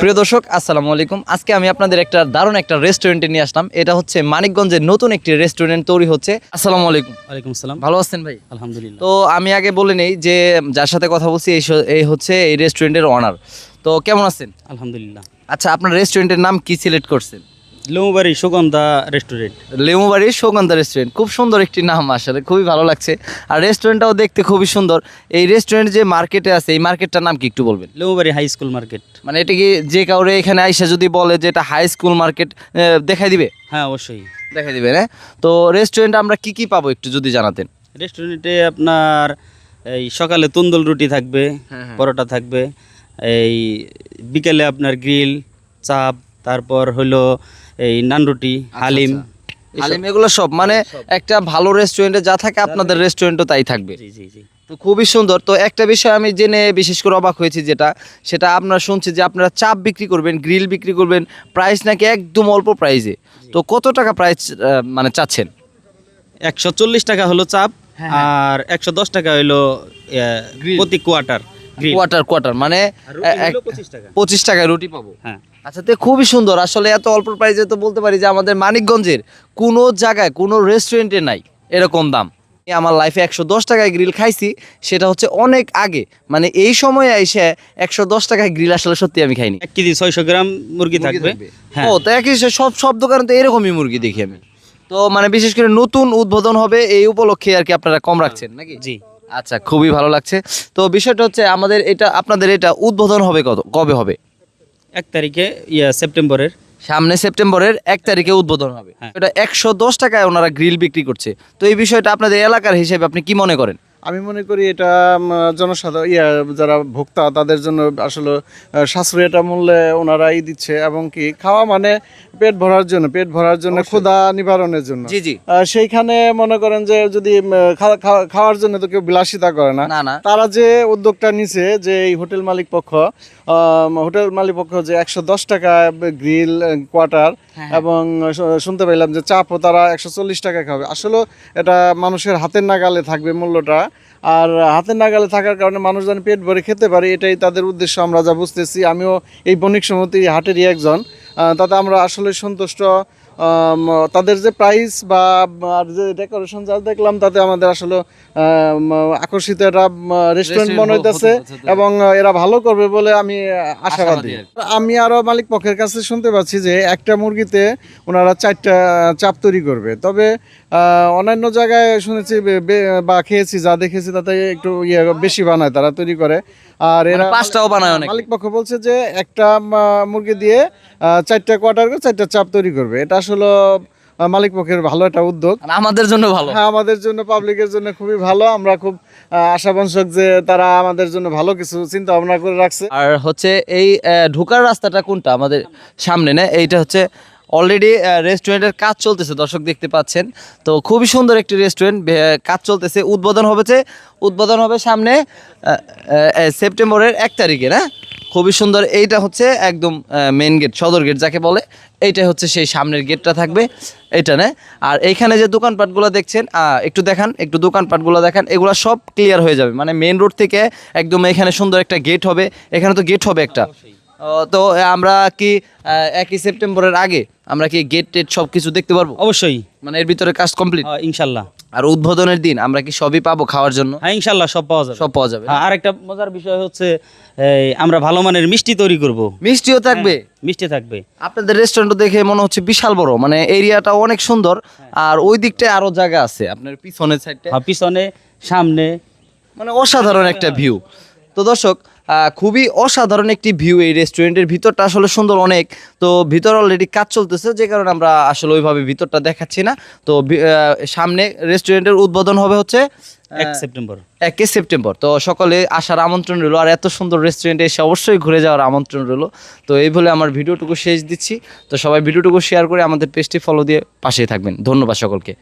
প্রিয় দর্শক আসসালামু আলাইকুম। আজকে আমি আপনাদের একটা দারুণ একটা রেস্টুরেন্টে নিয়ে আসলাম। এটা হচ্ছে মানিকগঞ্জের নতুন একটি রেস্টুরেন্ট তৈরি হচ্ছে। আসসালামু আলাইকুম। ওয়ালাইকুম আসসালাম। ভালো আছেন ভাই? আলহামদুলিল্লাহ। তো আমি আগে বলে নেই যে যার সাথে কথা বলছি এই এই হচ্ছে এই রেস্টুরেন্টের অনার তো কেমন আছেন? আলহামদুলিল্লাহ। আচ্ছা আপনার রেস্টুরেন্টের নাম কি সিলেক্ট করছেন? লুমবাড়ি সুগন্ধা রেস্টুরেন্ট লেমুবাড়ির সৌগন্ধা রেস্টুরেন্ট খুব সুন্দর একটি নাম আসলে খুবই ভালো লাগছে। আর রেস্টুরেন্টটাও দেখতে খুবই সুন্দর। এই রেস্টুরেন্ট যে মার্কেটে আছে এই মার্কেটটার নাম কি একটু বলবেন? লুমবাড়ি হাই স্কুল মার্কেট মানে এটা কি যে কাউরে এখানে আইসা যদি বলে যে এটা হাই স্কুল মার্কেট দেখাই দিবে? হ্যাঁ অবশ্যই। দেখাই দিবে না তো রেস্টুরেন্টে আমরা কি কি পাবো একটু যদি জানাতেন? রেস্টুরেন্টে আপনার এই সকালে তন্দুল রুটি থাকবে হ্যাঁ, হ্যাঁ। পরোটা থাকবে এই বিকেলে আপনার গ্রিল চাপ তারপর হলো এই নানরুটি হালিম। হালিম এগুলো সব মানে একটা ভালো রেস্টুরেন্টে যা থাকে আপনাদের রেস্টুরেন্টও তাই থাকবে। জি জি জি। তো খুবই সুন্দর। তো একটা বিষয় আমি জেনে বিশেষ করে অবাক হয়েছি যেটা সেটা আপনারা শুনছি যে আপনারা চাপ বিক্রি করবেন গ্রিল বিক্রি করবেন প্রাইস নাকি একদম অল্প প্রাইসে তো কত টাকা প্রাইস মানে চাচ্ছেন? একশো চল্লিশ টাকা হলো চাপ হ্যাঁ, আর একশো দশ টাকা হলো Grill। প্রতি কোয়ার্টার কোয়ার্টার কোয়ার্টার মানে পঁচিশ টাকা। পঁচিশ টাকায় রুটি পাবো। হ্যাঁ। আচ্ছা তো খুবই সুন্দর। আসলে এত অল্প প্রাইসে তো বলতে পারি যে আমাদের মানিকগঞ্জের কোনো জায়গায় কোনো রেস্টুরেন্টে নাই এরকম দাম। আমার লাইফে একশো দশ টাকায় গ্রিল খাইছি সেটা হচ্ছে অনেক আগে। মানে এই সময়ে এসে একশো দশ টাকায় গ্রিল আসলে সত্যি আমি খাইনি। এক কেজি ছয়শো গ্রাম মুরগি থাকবে। হ্যাঁ। ও তো একই সব সব দোকানে তো এরকমই মুরগি দেখি আমি। তো মানে বিশেষ করে নতুন উদ্বোধন হবে এই উপলক্ষে আর কি আপনারা কম রাখছেন নাকি? জি। আচ্ছা খুবই ভালো লাগছে। তো বিষয়টা হচ্ছে আমাদের এটা আপনাদের এটা উদ্বোধন হবে কত কবে হবে? এক তারিখে ইয়া সেপ্টেম্বরের। সামনে সেপ্টেম্বরের এক তারিখে উদ্বোধন হবে। হ্যাঁ। এটা একশো দশ টাকায় ওনারা গ্রিল বিক্রি করছে। তো এই বিষয়টা আপনাদের এলাকার হিসেবে আপনি কি মনে করেন? আমি মনে করি এটা জনসাধারণ ইয়া যারা ভোক্তা তাদের জন্য আসলে সাশ্রয়ী একটা মূল্যে ওনারাই দিচ্ছে এবং কি খাওয়া মানে পেট ভরার জন্য পেট ভরার জন্য ক্ষুধা নিবারণের জন্য। জি জি। সেইখানে মনে করেন যে যদি খাওয়ার জন্য তো কেউ বিলাসিতা করে না। তারা যে উদ্যোগটা নিছে যে এই হোটেল মালিক পক্ষ হোটেল মালিক পক্ষ যে একশো দশ টাকা গ্রিল কোয়ার্টার হ্যাঁ, এবং শুনতে পাইলাম যে চাপও তারা একশো চল্লিশ টাকা খাবে। আসলে এটা মানুষের হাতের নাগালে থাকবে মূল্যটা। আর হাতের নাগালে থাকার কারণে মানুষ যেন পেট ভরে খেতে পারে এটাই তাদের উদ্দেশ্য আমরা যা বুঝতেছি। আমিও এই বণিক সমিতি হাটেরই একজন তাতে আমরা আসলে সন্তুষ্ট তাদের যে প্রাইস বা আর যে ডেকোরেশন যা দেখলাম তাতে আমাদের আসলে আকর্ষিত একটা রেস্টুরেন্ট মনে হইতেছে এবং এরা ভালো করবে বলে আমি আশাবাদী। আমি আরও মালিক পক্ষের কাছে শুনতে পাচ্ছি যে একটা মুরগিতে ওনারা চারটা চাপ তৈরি করবে। তবে অন্যান্য জায়গায় শুনেছি বে- খেয়েছি যা দেখেছি তাতে একটু ইয়ে বেশি বানায় তারা তৈরি করে। আর এরা মানে পাঁচটাও বানায় অনেকে। মালিক পক্ষ বলছে যে একটা মুরগি দিয়ে চারটা কোয়ার্টার করে চারটা চাপ তৈরি করবে। এটা আসলে মালিক পক্ষের ভালো একটা উদ্যোগ। আমাদের জন্য ভালো। হ্যাঁ আমাদের জন্য পাবলিকের জন্য খুবই ভালো। আমরা খুব আশাবঞ্চক যে তারা আমাদের জন্য ভালো কিছু চিন্তা ভাবনা করে রাখছে। আর হচ্ছে এই ঢোকার রাস্তাটা কোনটা আমাদের সামনে না? এইটা হচ্ছে অলরেডি রেস্টুরেন্টের কাজ চলতেছে, দর্শক দেখতে পাচ্ছেন। তো খুবই সুন্দর একটি রেস্টুরেন্ট কাজ চলতেছে। উদ্বোধন হবেছে, উদ্বোধন হবে সামনে সেপ্টেম্বরের এক তারিখে, না? খুবই সুন্দর। এইটা হচ্ছে একদম মেন গেট সদর গেট যাকে বলে। এইটাই হচ্ছে সেই সামনের গেটটা থাকবে এটা না? আর এইখানে যে দোকানপাটগুলো দেখছেন একটু দেখান, একটু দোকানপাটগুলো দেখান, এগুলো সব ক্লিয়ার হয়ে যাবে। মানে মেন রোড থেকে একদম এখানে সুন্দর একটা গেট হবে। এখানে তো গেট হবে একটা। তো আমরা কি একই সেপ্টেম্বরের আগে আমরা কি গেট টেট সব কিছু দেখতে পারব? অবশ্যই। মানে এর ভিতরে কাজ কমপ্লিট ইনশাল্লাহ। আর উদ্বোধনের দিন আমরা কি সবই পাবো খাওয়ার জন্য? হ্যাঁ ইনশাল্লাহ সব পাওয়া যাবে। সব পাওয়া যাবে। হ্যাঁ, আর একটা মজার বিষয় হচ্ছে আমরা ভালো মানের মিষ্টি তৈরি করব। মিষ্টিও থাকবে? মিষ্টি থাকবে। আপনাদের রেস্টুরেন্ট দেখে মনে হচ্ছে বিশাল বড় মানে এরিয়াটা অনেক সুন্দর। আর ওই দিকটায় আরও জায়গা আছে আপনার পিছনের সাইডটা পিছনে সামনে। মানে অসাধারণ একটা ভিউ তো দর্শক খুবই অসাধারণ একটি ভিউ এই রেস্টুরেন্টের ভিতরটা আসলে সুন্দর অনেক। তো ভিতর অলরেডি কাজ চলতেছে যে কারণে আমরা আসলে ওইভাবে ভিতরটা দেখাচ্ছি না। তো সামনে রেস্টুরেন্টের উদ্বোধন হবে হচ্ছে এক সেপ্টেম্বর। একে সেপ্টেম্বর। তো সকলে আসার আমন্ত্রণ রইল। আর এত সুন্দর রেস্টুরেন্টে এসে অবশ্যই ঘুরে যাওয়ার আমন্ত্রণ রইল। তো এই বলে আমার ভিডিওটুকু শেষ দিচ্ছি। তো সবাই ভিডিওটুকু শেয়ার করে আমাদের পেজটি ফলো দিয়ে পাশেই থাকবেন। ধন্যবাদ সকলকে।